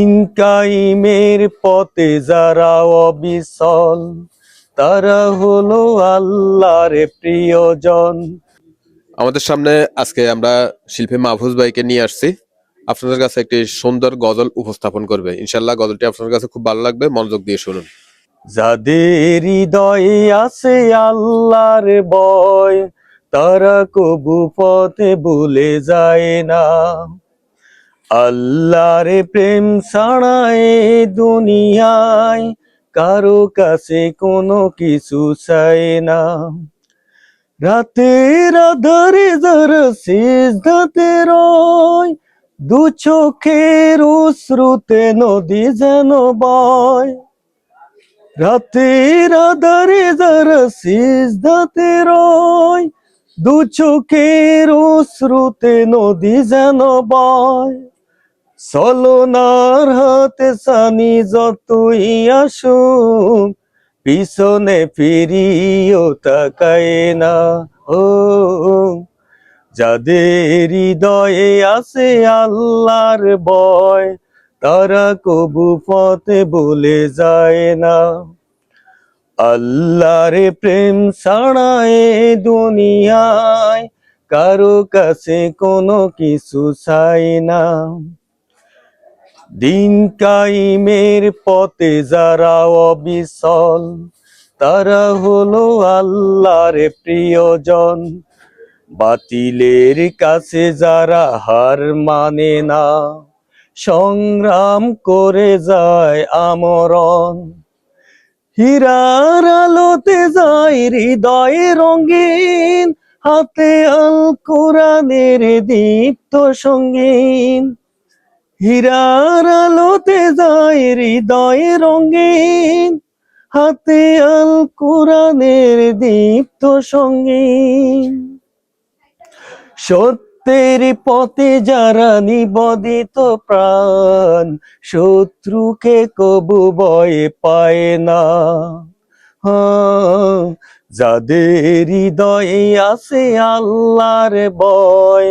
ইনকাইমের পথে যারা অবিচল তারা হলো আল্লাহর প্রিয়জন। আমাদের সামনে আজকে আমরা শিল্পী মাহফুজ ভাইকে নিয়ে আসছি। আপনাদের কাছে একটি সুন্দর গজল উপস্থাপন করবে। ইনশাল্লাহ গজলটি আপনার কাছে খুব ভালো লাগবে মনোযোগ দিয়ে শুনুন। যাদের হৃদয়ে আছে আল্লাহর বয় তারা কবু পথে ভুলে যায় না। আল্লাহর প্রেম ছাড়া দুনিয়ায় কারও কাছে কোনো কিছু চায় না। রাতের আধারে যারা সিজদাতে রয়, দু চোখের শ্রুতে নদী যেন বয়। রাতের আধারে যারা সিজদাতে রয়, দু চোখের শ্রুতে নদী যেন বয়। চলনার হাতে সানি যতই আসুক, পিছনে ফিরিও তাকায় না ও যাদের হৃদয়ে আছে আল্লাহর বয় তারা কবু পথে বলে যায় না। আল্লাহর প্রেম ছাড়া এ দুনিয়ায় কারও কাছে কোনো কিছু চাই না। দিন কাইমের পথে যারা অবিচল, তারা হলো আল্লাহর প্রিয়জন। বাতিলের কাছে যারা হার মানে না, সংগ্রাম করে যায় আমরণ। হীরার আলোতে যায় হৃদয়ে রঙিন, হাতে আল কোরআনের দীপ্ত সঙ্গীন। হীরার আলোতে যায় হৃদয় রঙিন হাতে আল কোরআনের দীপ্ত সঙ্গীন। সত্যের পথে যারা নিবদিত প্রাণ শত্রুকে কবু ভয়ে পায় না। হ্যাঁ, যাদের হৃদয়ে আছে আল্লাহর বয়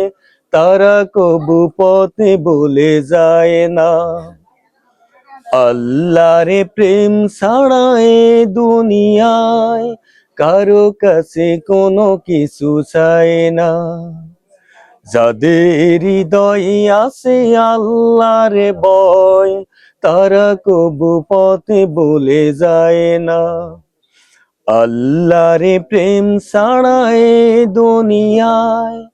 তারা কবু পথে বলে যায় না। আল্লাহর প্রেম ছাড়া দুনিয়ায় কারও কাছে কোনো কিছু চায় না। যাদের হৃদয়ে আছে আল্লাহর বয় তারা কবু পথে বলে যায় না। আল্লাহর প্রেম ছাড়া দুনিয়ায়